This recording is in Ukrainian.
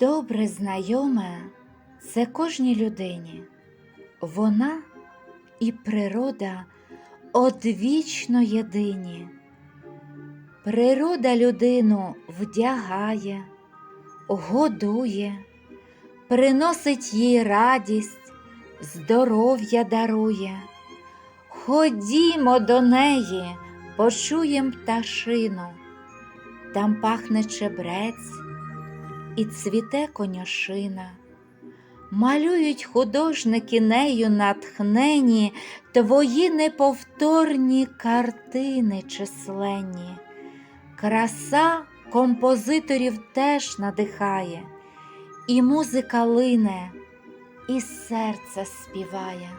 Добре знайоме це кожній людині. Вона і природа одвічно єдині. Природа людину вдягає, годує, приносить їй радість, здоров'я дарує. Ходімо до неї, почуєм пташину, там пахне чебрець і цвіте конюшина. Малюють художники нею натхнені твої неповторні картини численні. Краса композиторів теж надихає, і музика лине, і серце співає.